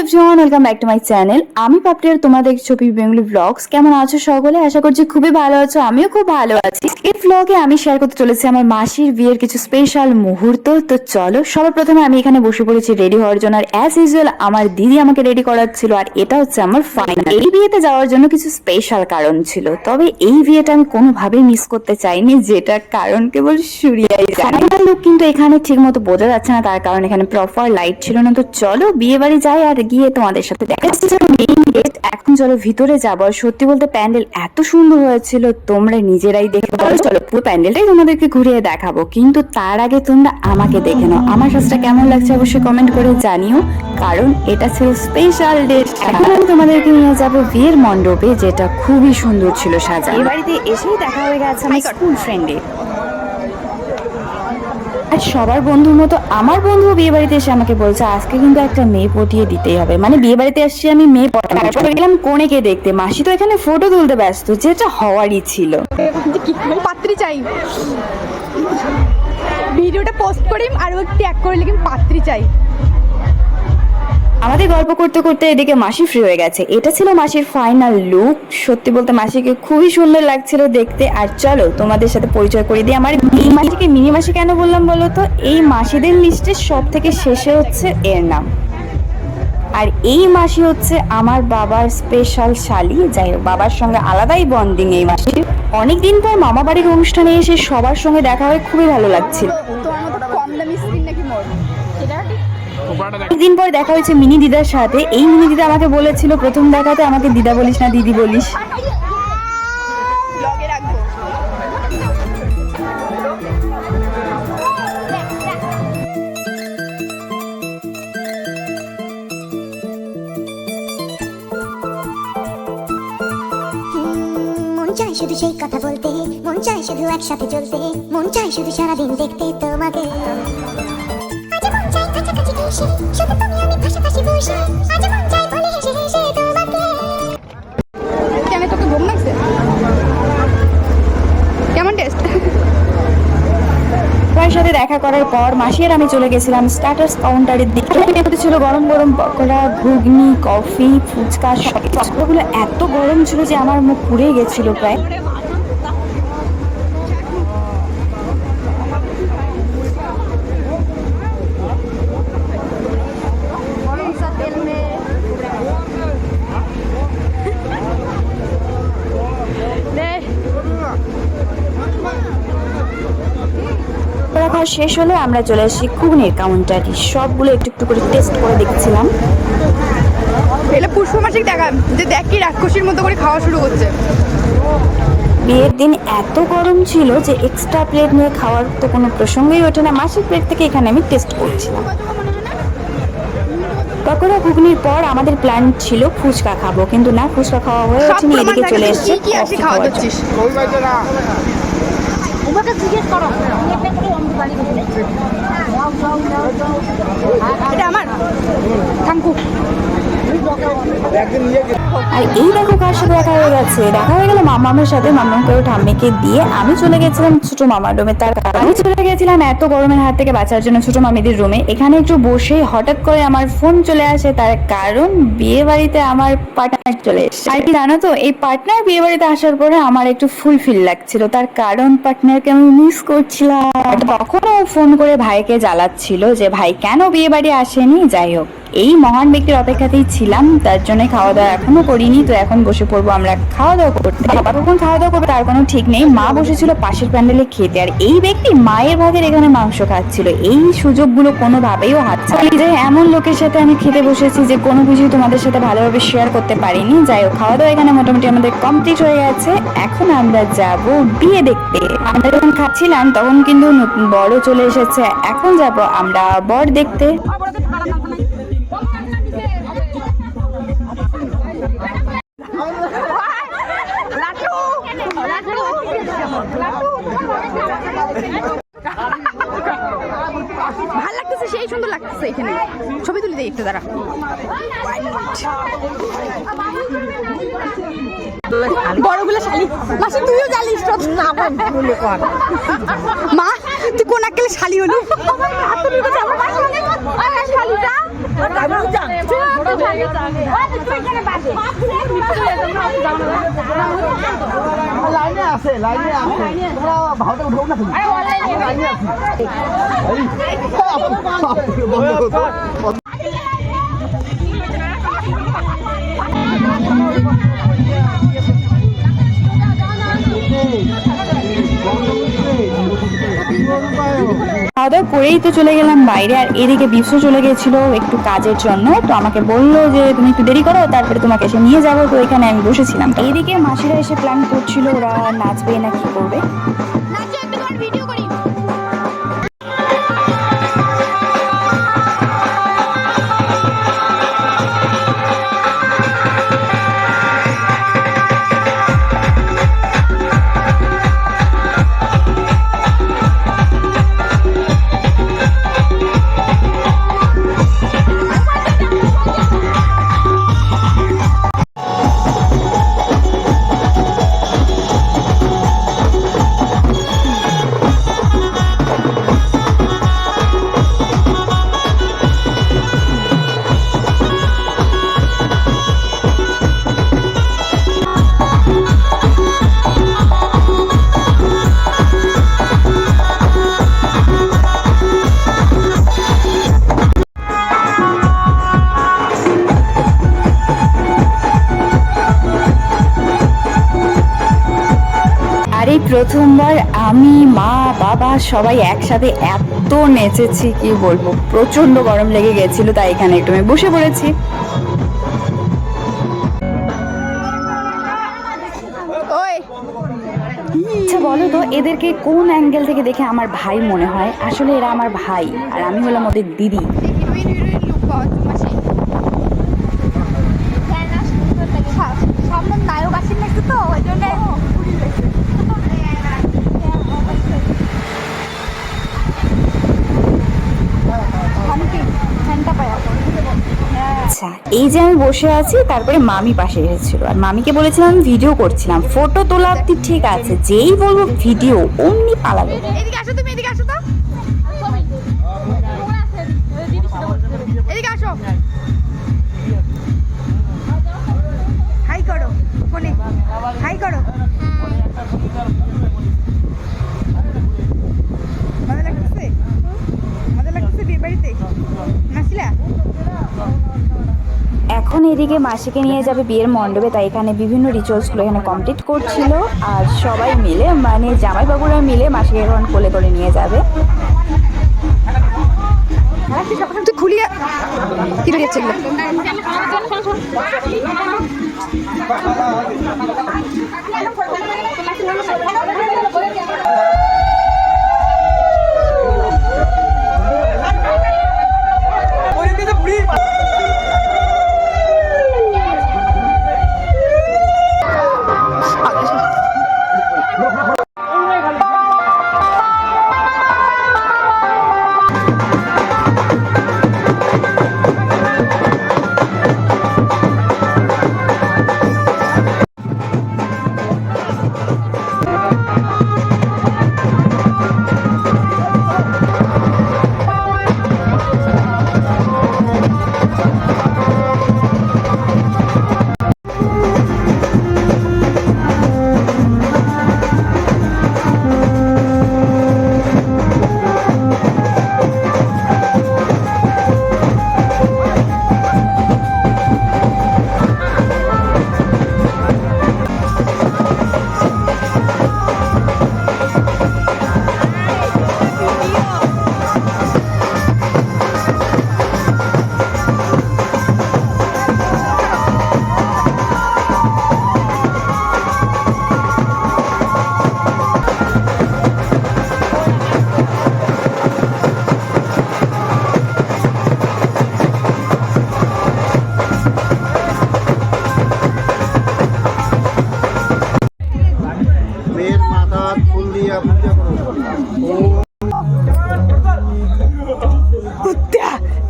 Everyone welcome back to my channel আমি পাপড়ি তোমাদের ছবি বেঙ্গলি ব্লগস কেমন আছো সকলে? আশা করছি খুবই ভালো আছো, আমিও খুব ভালো আছি। এই ব্লগে আমি শেয়ার করতে চলেছি আমার মাসির বিয়ের কিছু স্পেশাল মুহূর্ত। তো চলো সবার প্রথমে আমি এখানে বসে পড়েছি রেডি হওয়ার জন্য। আর অ্যাজ ইউজুয়াল আমার দিদি আমাকে রেডি করাচ্ছিল, আর এটা হচ্ছে আমার ফাইনাল এই বিয়েতে যাওয়ার জন্য কিছু স্পেশাল কারণ ছিল। তবে এই বিয়েটা আমি কোনোভাবেই মিস করতে চাইনি, যেটার কারণ কেবল সুরিয়াই জানে। লোক কিন্তু এখানে ঠিক মতো বোঝা যাচ্ছে না, তার কারণ এখানে প্রপার লাইট ছিল না। তো চলো বিয়ে বাড়ি যাই আর গিয়ে তোমাদের সাথে দেখা মেইন গেট এখন চলো ভিতরে যাব। আর সত্যি বলতে প্যান্ডেল এত সুন্দর হয়েছিল তোমরা নিজেরাই দেখে বলো। চলো পুরো প্যান্ডেলটাই তোমাদেরকে ঘুরিয়ে দেখাবো। কিন্তু তার আগে তোমরা আমাকে দেখে নাও। আমার সাজটা কেমন লাগছে অবশ্যই কমেন্ট করে জানিও। কারণ এটা ছিল স্পেশাল ডে এখন আমি তোমাদেরকে নিয়ে যাব বিয়ের মণ্ডপে যেটা খুবই সুন্দর ছিল সাজা এই বাড়িতে এসেই দেখা হয়ে গেছে আমার স্কুল ফ্রেন্ডের আর সবার বন্ধুর মতো আমার বন্ধু বিয়ে বাড়িতে এসে আমাকে বলছে, আজকে কিন্তু একটা মেয়ে পটিয়ে দিতেই হবে। মানে বিয়ে বাড়িতে আসছি আমি মেয়ে পটাবো। গেলাম কোনেকে দেখতে। মাসি তো এখানে ফটো তুলতে ব্যস্ত যেটা হওয়ারই ছিল। পাত্রী চাই। ভিডিওটা পোস্ট করি আর ট্যাগ করে লিখিম পাত্রী চাই। আমাদের গল্প করতে করতে এদিকে মাসি ফ্রি হয়ে গেছে। এটা ছিল মাসির ফাইনাল লুক সত্যি বলতে মাসিকে খুবই সুন্দর লাগছিল দেখতে। আর চলো, তোমাদের সাথে পরিচয় করে দিই। আমার এই মাসিকে, মিনি মাসি কেন বললাম বলো তো? এই মাসিদের লিস্টের সব থেকে শেষে হচ্ছে এর নাম। আর এই মাসি হচ্ছে আমার বাবার স্পেশাল শালি, যাই হোক, বাবার সঙ্গে আলাদাই বন্ডিং এই মাসির। অনেকদিন পর মামা বাড়ির অনুষ্ঠানে এসে সবার সঙ্গে দেখা হয়ে খুবই ভালো লাগছিল। অনেকদিন পর দেখা হয়েছে মিনি দিদার সাথে। এই মিনি দিদা আমাকে বলেছিল প্রথম দেখাতে আমাকে দিদা বলিস না দিদি বলিস। ব্লগে রাখব। মন চায় শুধু সেই কথা বলতে। মন চায় শুধু একসাথে চলতে। মন চায় শুধু সারাদিন দেখতে তোমাকে। আমি পাশাপাশি বসে। আজ মন চায় বলে হেসে হেসে তোমাকে কেন তোকে ঘুম লাগছে? কেমন টেস্ট সবার সাথে দেখা করার পর মাসি আর আমি চলে গেছিলাম স্টার্টার্স কাউন্টারের দিকে। ছিল গরম গরম পকোড়া ঘুগনি কফি ফুচকা সব পকোড়াগুলো এত গরম ছিল যে আমার মুখ পুড়ে গেছিল প্রায়। শেষ হলে আমরা চলে আসি ঘুগনির কাউন্টারে সবগুলো একটু একটু করে টেস্ট করে দেখছিলাম। এলে পুষ্প মাসিক দেখা যে দেখ কি রাক্ষসীর মতো করে খাওয়া শুরু করছে। বিয়ের দিন এত গরম ছিল যে এক্সট্রা প্লেট নিয়ে খাওয়ার তো কোনো প্রসঙ্গই ওঠে না। মাসিক প্লেট থেকে এখানে আমি টেস্ট করছিলাম। পকোড়া ঘুগনির পর আমাদের প্ল্যান ছিল ফুচকা খাব কিন্তু না ফুচকা খাওয়া হয়ে ওঠেনি এদিকে চলে এসছে কি জিজ্ঞেস করো। এটা আমার? থাঙ্কু আর এই দেখো কার সাথে দেখা হয়ে গেছে। দেখা হয়ে গেল মামামের সাথে মামাকে ও ঠাম্মিকে দিয়ে। আমি চলে গেছিলাম ছোট মামার রুমে। তার আমি চলে গেছিলাম এত গরমের হাত থেকে বাঁচার জন্য ছোট মামিদের রুমে। এখানে একটু বসে হঠাৎ করে আমার ফোন চলে আসে। তার কারণ বিয়ে বাড়িতে আমার পার্টনার চলে এসেছে। আর কি জানো তো, এই পার্টনার বিয়ে বাড়িতে আসার পরে আমার একটু ফুলফিল লাগছিল। তার কারণ পার্টনারকে আমি মিস করছিলাম। তখন ও ফোন করে ভাইকে জ্বালাচ্ছিল যে, ভাই, কেন বিয়ে বাড়ি আসেনি? যাই হোক। এই মহান ব্যক্তির অপেক্ষাতেই ছিলাম, তার জন্য খাওয়া দাওয়া এখনও করিনি, তো এখন বসে পড়ব আমরা খাওয়া দাওয়া করতে। কখন খাওয়া দাওয়া করবে, তার কোনো ঠিক নেই। মা বসেছিল পাশের প্যান্ডেলে খেতে, আর এই ব্যক্তি মায়ের ভাগের এখানে মাংস খাচ্ছিল। এই সুযোগগুলো কোনোভাবেই ও হাতছাড়া যে এমন লোকের সাথে আমি খেতে বসেছি যে কোনো কিছুই তোমাদের সাথে ভালোভাবে শেয়ার করতে পারিনি। যাই হোক খাওয়া দাওয়া এখানে মোটামুটি আমাদের কমপ্লিট হয়ে গেছে। এখন আমরা যাব বিয়ে দেখতে। আমরা যখন খাচ্ছিলাম, তখন কিন্তু বড় চলে এসেছে। এখন যাব আমরা বর দেখতে। ভালো লাগতেছে, সেই সুন্দর লাগতেছে এখানে। ছবি তুলে দিই একটু, দাঁড়া। শালি। মাসি, তুইও জালিস তো মা, তুই কোন আক্কেলে শালি হলি? আছে লাইনে আছে তোমরা ভাওটা উঠো না তুমি লাইনে আছে করেই তো চলে গেলাম বাইরে, আর এদিকে বিশ্ব চলে গেছিল একটু কাজের জন্য। তো আমাকে বলল যে, তুমি একটু দেরি করো, তারপরে তোমাকে এসে নিয়ে যাব। তো এখানে আমি বসেছিলাম। এইদিকে মাসিরা এসে প্ল্যান করছিল, ওরা নাচবে না কি করবে। প্রথমবার আমি মা বাবা সবাই একসাথে এত নেচেছি কি বলব প্রচণ্ড গরম লেগে গেছিল তাই এখানে একটু আমি বসে পড়েছি আচ্ছা বলো তো এদেরকে কোন অ্যাঙ্গেল থেকে দেখে আমার ভাই মনে হয় আসলে এরা আমার ভাই আর আমি হলাম ওদের দিদি সামনে নায়ক আসেন না একটু তো ওই জন্য আচ্ছা এই যে আমি বসে আছি, তারপরে মামি পাশে এসেছিল। আর মামিকে বলেছিলাম ভিডিও করছিলাম। ফটো তোলা ঠিক আছে, যেই বলব ভিডিও অমনি পালাবে এদিকে আসো তুমি, এদিকে আসো তো। এদিকে মাসিকে নিয়ে যাবে বিয়ের মণ্ডপে, তাই এখানে বিভিন্ন রিচুয়ালসগুলো এখানে কমপ্লিট করছিল। আর সবাই মিলে মানে জামাইবাবুরা মিলে মাসিকে এখন কোলে করে নিয়ে যাবে। কি ফুল দিয়া পূজা করো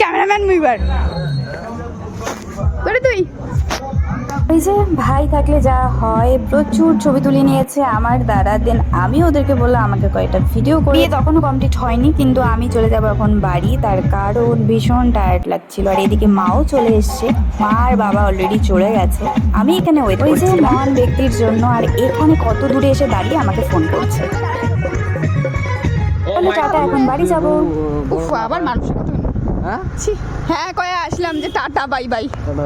ক্যামেরাম্যান মুইবার। করে তুই। ওই যে ভাই থাকলে যা হয় প্রচুর ছবি তুলে নিয়েছে আমার দ্বারা দেন আমি ওদেরকে বললাম আমাকে কয়েকটা ভিডিও করে তখনও কমপ্লিট হয়নি কিন্তু আমি চলে যাব এখন বাড়ি। তার কারণ ভীষণ টায়ার্ড লাগছিল। আর এদিকে মাও চলে এসছে। মা আর বাবা অলরেডি চলে গেছে। আমি এখানে ওয়েট ওই যে মহান ব্যক্তির জন্য আর এখানে কত দূরে এসে দাঁড়িয়ে আমাকে ফোন করছে। বলে টাটা এখন বাড়ি যাব। উফ আবার মানুষের কথা হ্যাঁ? হ্যাঁ কয়ে আসলাম যে টাটা বাই বাই। দাদা,